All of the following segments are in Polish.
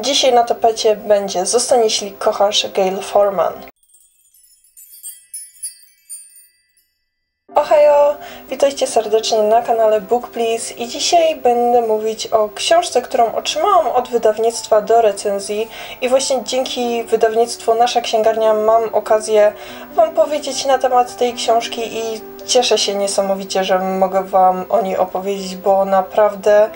Dzisiaj na tapecie będzie Zostań jeśli kochasz Gail Forman. Ohayo! Witajcie serdecznie na kanale Book Please i dzisiaj będę mówić o książce, którą otrzymałam od wydawnictwa do recenzji i właśnie dzięki wydawnictwu Nasza Księgarnia mam okazję Wam powiedzieć na temat tej książki i cieszę się niesamowicie, że mogę Wam o niej opowiedzieć, bo naprawdę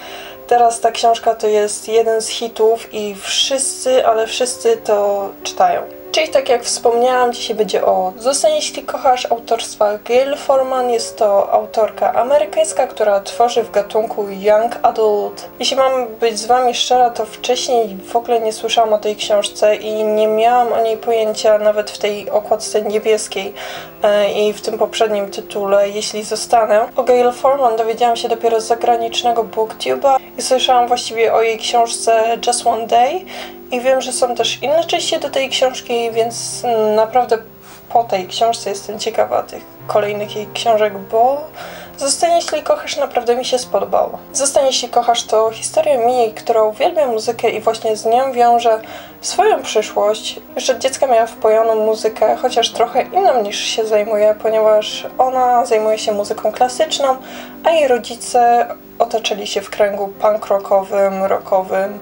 teraz ta książka to jest jeden z hitów i wszyscy, ale wszyscy to czytają. Czyli tak jak wspomniałam, dzisiaj będzie o Zostań jeśli kochasz autorstwa Gail Forman. Jest to autorka amerykańska, która tworzy w gatunku Young Adult. Jeśli mam być z Wami szczera, to wcześniej w ogóle nie słyszałam o tej książce i nie miałam o niej pojęcia nawet w tej okładce niebieskiej e, i w tym poprzednim tytule Jeśli zostanę. O Gail Forman dowiedziałam się dopiero z zagranicznego booktube'a i słyszałam właściwie o jej książce Just One Day i wiem, że są też inne części do tej książki, więc naprawdę po tej książce jestem ciekawa tych kolejnych jej książek, bo Zostań jeśli kochasz naprawdę mi się spodobało. Zostań jeśli kochasz to historia Mii, która uwielbia muzykę i właśnie z nią wiąże swoją przyszłość. Już od dziecka miała wpojoną muzykę, chociaż trochę inną niż się zajmuje, ponieważ ona zajmuje się muzyką klasyczną, a jej rodzice otoczyli się w kręgu punk rockowym, rockowym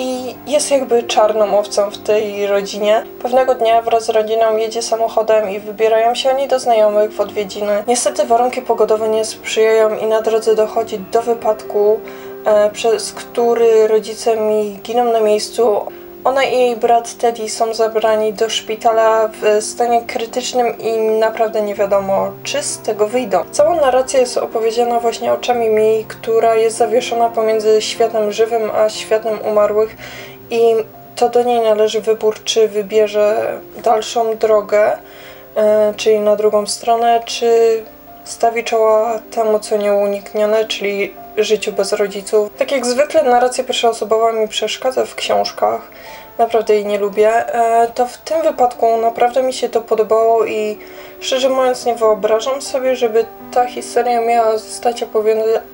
i jest jakby czarną owcą w tej rodzinie. Pewnego dnia wraz z rodziną jedzie samochodem i wybierają się oni do znajomych w odwiedziny. Niestety warunki pogodowe nie sprzyjają i na drodze dochodzi do wypadku, e, przez który rodzice mi giną na miejscu. Ona i jej brat Teddy są zabrani do szpitala w stanie krytycznym i naprawdę nie wiadomo, czy z tego wyjdą. Cała narracja jest opowiedziana właśnie oczami Mi, która jest zawieszona pomiędzy światem żywym a światem umarłych i to do niej należy wybór, czy wybierze dalszą drogę, e, czyli na drugą stronę, czy stawi czoła temu, co nieuniknione, czyli życiu bez rodziców. Tak jak zwykle narracja pierwszoosobowa mi przeszkadza w książkach, naprawdę jej nie lubię, e, to w tym wypadku naprawdę mi się to podobało i szczerze mówiąc nie wyobrażam sobie, żeby ta historia miała zostać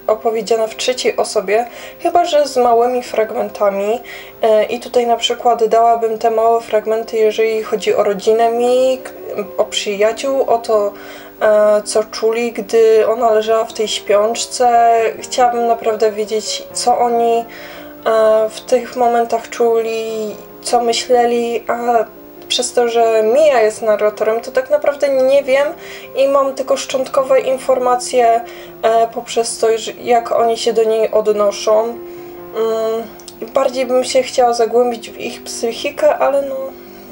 opowiedziana w trzeciej osobie, chyba że z małymi fragmentami e, i tutaj na przykład dałabym te małe fragmenty, jeżeli chodzi o rodzinę mi, o przyjaciół, o to, co czuli, gdy ona leżała w tej śpiączce. Chciałabym naprawdę wiedzieć, co oni w tych momentach czuli, co myśleli, a przez to, że Mia jest narratorem, to tak naprawdę nie wiem i mam tylko szczątkowe informacje e, poprzez to, jak oni się do niej odnoszą. Mm, bardziej bym się chciała zagłębić w ich psychikę, ale no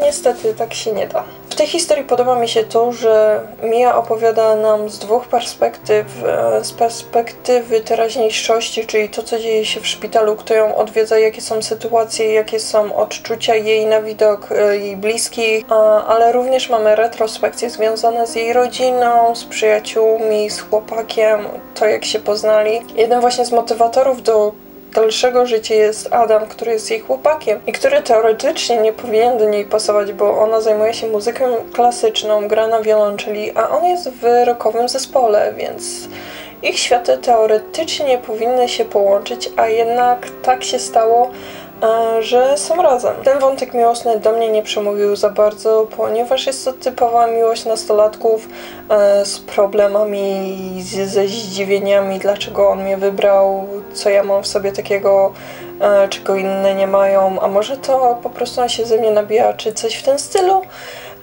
niestety tak się nie da. W tej historii podoba mi się to, że Mia opowiada nam z dwóch perspektyw. E, z perspektywy teraźniejszości, czyli to, co dzieje się w szpitalu, kto ją odwiedza, jakie są sytuacje, jakie są odczucia jej na widok e, jej bliskich, ale również mamy retrospekcje związane z jej rodziną, z przyjaciółmi, z chłopakiem, to jak się poznali. Jeden właśnie z motywatorów do dalszego życia jest Adam, który jest jej chłopakiem i który teoretycznie nie powinien do niej pasować, bo ona zajmuje się muzyką klasyczną, gra na wiolonczeli, a on jest w rockowym zespole, więc ich światy teoretycznie powinny się połączyć, a jednak tak się stało, że są razem. Ten wątek miłosny do mnie nie przemówił za bardzo, ponieważ jest to typowa miłość nastolatków e, z problemami, ze zdziwieniami, dlaczego on mnie wybrał, co ja mam w sobie takiego, e, czego inne nie mają, a może to po prostu on się ze mnie nabija, czy coś w tym stylu.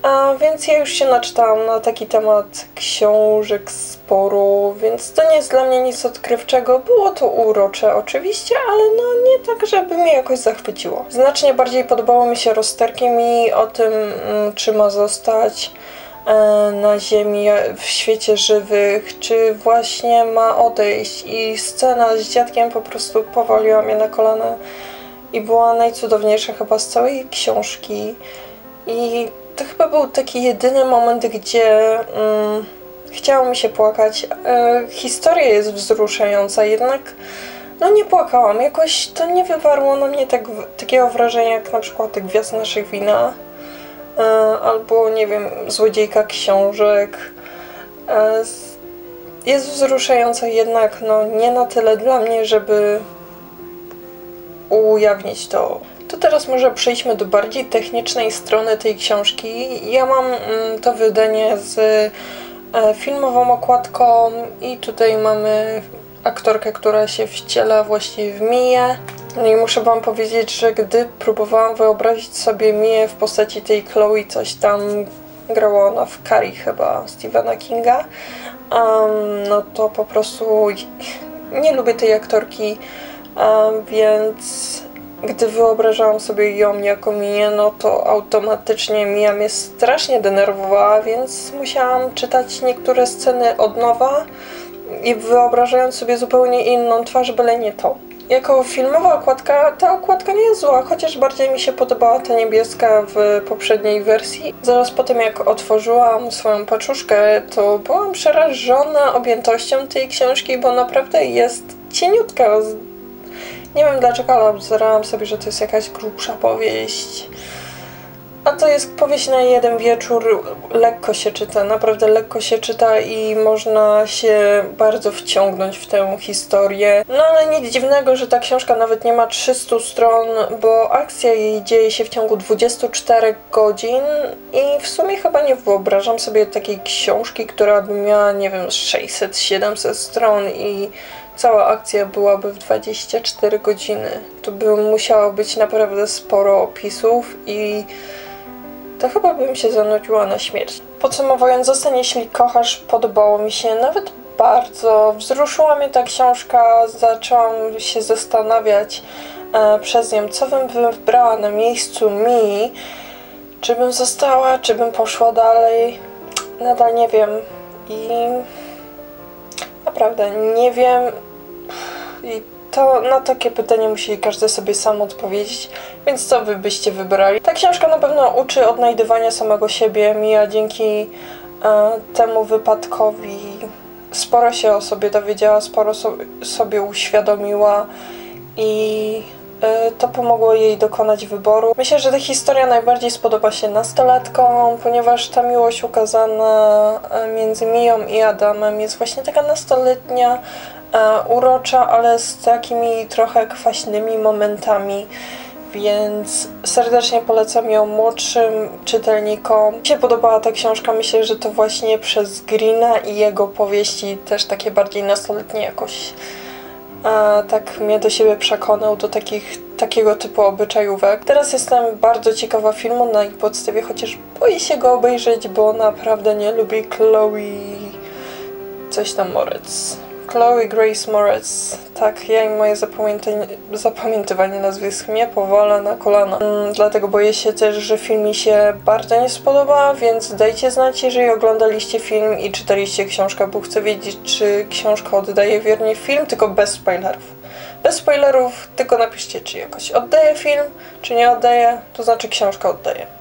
A więc ja już się naczytałam na taki temat książek sporu, więc to nie jest dla mnie nic odkrywczego. Było to urocze oczywiście, ale no nie tak, żeby mnie jakoś zachwyciło. Znacznie bardziej podobało mi się rozterki mi o tym, mm, czy ma zostać e, na ziemi w świecie żywych, czy właśnie ma odejść i scena z dziadkiem po prostu powoliła mnie na kolana i była najcudowniejsza chyba z całej książki i to chyba był taki jedyny moment, gdzie mm, chciało mi się płakać. E, historia jest wzruszająca, jednak no nie płakałam. Jakoś to nie wywarło na mnie tak, takiego wrażenia jak na przykład Gwiazd naszych wina e, albo nie wiem, Złodziejka książek. E, jest wzruszająca, jednak no nie na tyle dla mnie, żeby ujawnić to teraz może przejdźmy do bardziej technicznej strony tej książki. Ja mam mm, to wydanie z e, filmową okładką i tutaj mamy aktorkę, która się wciela właśnie w Mię. No i muszę wam powiedzieć, że gdy próbowałam wyobrazić sobie Mię w postaci tej Chloe, coś tam grała ona w Carrie chyba Stephena Kinga, um, no to po prostu nie lubię tej aktorki, um, więc gdy wyobrażałam sobie ją jako Mię, no to automatycznie Mia mnie strasznie denerwowała, więc musiałam czytać niektóre sceny od nowa i wyobrażając sobie zupełnie inną twarz, byle nie to. Jako filmowa okładka, ta okładka nie jest zła, chociaż bardziej mi się podobała ta niebieska w poprzedniej wersji. Zaraz po tym, jak otworzyłam swoją paczuszkę, to byłam przerażona objętością tej książki, bo naprawdę jest cieniutka. Nie wiem dlaczego, ale obzerałam sobie, że to jest jakaś grubsza powieść. A to jest powieść na jeden wieczór, lekko się czyta, naprawdę lekko się czyta i można się bardzo wciągnąć w tę historię. No ale nic dziwnego, że ta książka nawet nie ma 300 stron, bo akcja jej dzieje się w ciągu 24 godzin i w sumie chyba nie wyobrażam sobie takiej książki, która by miała, nie wiem, 600-700 stron i cała akcja byłaby w 24 godziny. To by musiało być naprawdę sporo opisów i to chyba bym się zanudziła na śmierć. Podsumowując, zostań jeśli kochasz, podobało mi się nawet bardzo. Wzruszyła mnie ta książka, zaczęłam się zastanawiać e, przez nią, co bym wybrała na miejscu mi. Czy bym została, czy bym poszła dalej. Nadal nie wiem. I naprawdę nie wiem. I to na takie pytanie musi każdy sobie sam odpowiedzieć, więc co wy byście wybrali? Ta książka na pewno uczy odnajdywania samego siebie. Mija dzięki e, temu wypadkowi sporo się o sobie dowiedziała, sporo so, sobie uświadomiła i to pomogło jej dokonać wyboru. Myślę, że ta historia najbardziej spodoba się nastolatkom, ponieważ ta miłość ukazana e, między Miją i Adamem jest właśnie taka nastoletnia, e, urocza, ale z takimi trochę kwaśnymi momentami. Więc serdecznie polecam ją młodszym czytelnikom. Mi się podobała ta książka, myślę, że to właśnie przez Greena i jego powieści, też takie bardziej nastoletnie jakoś, a, tak mnie do siebie przekonał do takich, takiego typu obyczajówek. Teraz jestem bardzo ciekawa filmu na ich podstawie, chociaż boję się go obejrzeć, bo naprawdę nie lubię Chloe coś tam Moritz. Chloe Grace Moritz. Tak, ja i moje zapamiętywanie nazwisk mnie powala na kolana. Mm, dlatego boję się też, że film mi się bardzo nie spodoba, więc dajcie znać, jeżeli oglądaliście film i czytaliście książkę, bo chcę wiedzieć, czy książka oddaje wiernie film, tylko bez spoilerów. Bez spoilerów, tylko napiszcie, czy jakoś oddaje film, czy nie oddaje, to znaczy książka oddaje.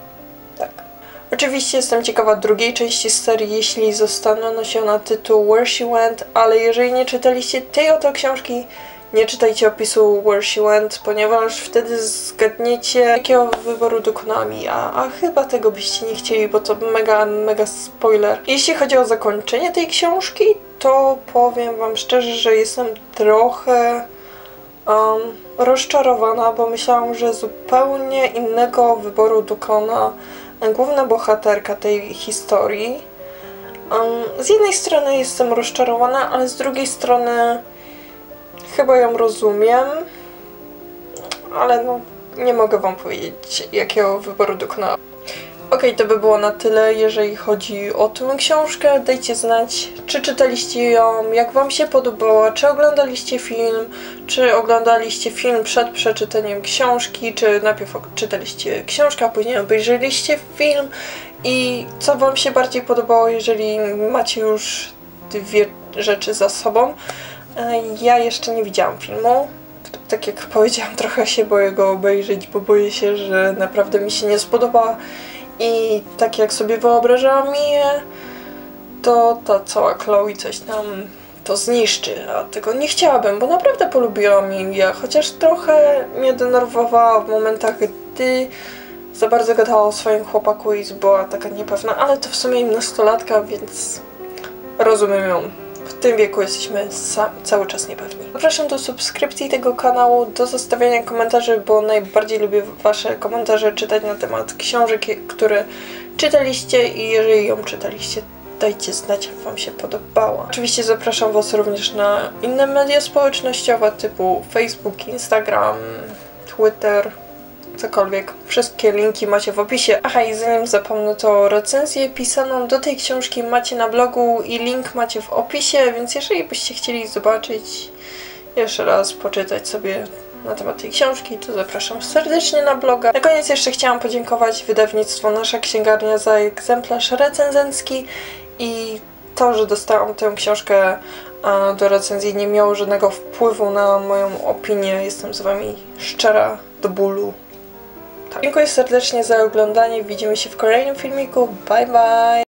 Oczywiście jestem ciekawa drugiej części serii, jeśli zostanie nosiona tytuł Where She Went, ale jeżeli nie czytaliście tej oto książki, nie czytajcie opisu Where She Went, ponieważ wtedy zgadniecie, jakiego wyboru dokonałam ja, a chyba tego byście nie chcieli, bo to mega, mega spoiler. Jeśli chodzi o zakończenie tej książki, to powiem wam szczerze, że jestem trochę um, rozczarowana, bo myślałam, że zupełnie innego wyboru dokona główna bohaterka tej historii. Um, z jednej strony jestem rozczarowana, ale z drugiej strony chyba ją rozumiem, ale no, nie mogę wam powiedzieć, jakiego wyboru dokonałam. Ok, to by było na tyle, jeżeli chodzi o tę książkę. Dajcie znać, czy czytaliście ją, jak Wam się podobała, czy oglądaliście film, czy oglądaliście film przed przeczytaniem książki, czy najpierw czytaliście książkę, a później obejrzeliście film i co Wam się bardziej podobało, jeżeli macie już dwie rzeczy za sobą. E, ja jeszcze nie widziałam filmu, tak jak powiedziałam, trochę się boję go obejrzeć, bo boję się, że naprawdę mi się nie spodoba i tak jak sobie wyobrażałam je, to ta cała Chloe coś tam to zniszczy, a tego nie chciałabym, bo naprawdę polubiłam je, chociaż trochę mnie denerwowała w momentach, gdy za bardzo gadała o swoim chłopaku i była taka niepewna, ale to w sumie nastolatka, więc rozumiem ją w tym wieku jesteśmy cały czas niepewni. Zapraszam do subskrypcji tego kanału, do zostawiania komentarzy, bo najbardziej lubię Wasze komentarze czytać na temat książek, które czytaliście i jeżeli ją czytaliście, dajcie znać, jak Wam się podobała. Oczywiście zapraszam Was również na inne media społecznościowe typu Facebook, Instagram, Twitter, cokolwiek. Wszystkie linki macie w opisie. Aha, i zanim zapomnę, to recenzję pisaną do tej książki macie na blogu i link macie w opisie, więc jeżeli byście chcieli zobaczyć jeszcze raz, poczytać sobie na temat tej książki, to zapraszam serdecznie na bloga. Na koniec jeszcze chciałam podziękować wydawnictwu Nasza Księgarnia za egzemplarz recenzencki i to, że dostałam tę książkę do recenzji nie miało żadnego wpływu na moją opinię. Jestem z Wami szczera do bólu. Tak. Dziękuję serdecznie za oglądanie. Widzimy się w kolejnym filmiku. Bye bye!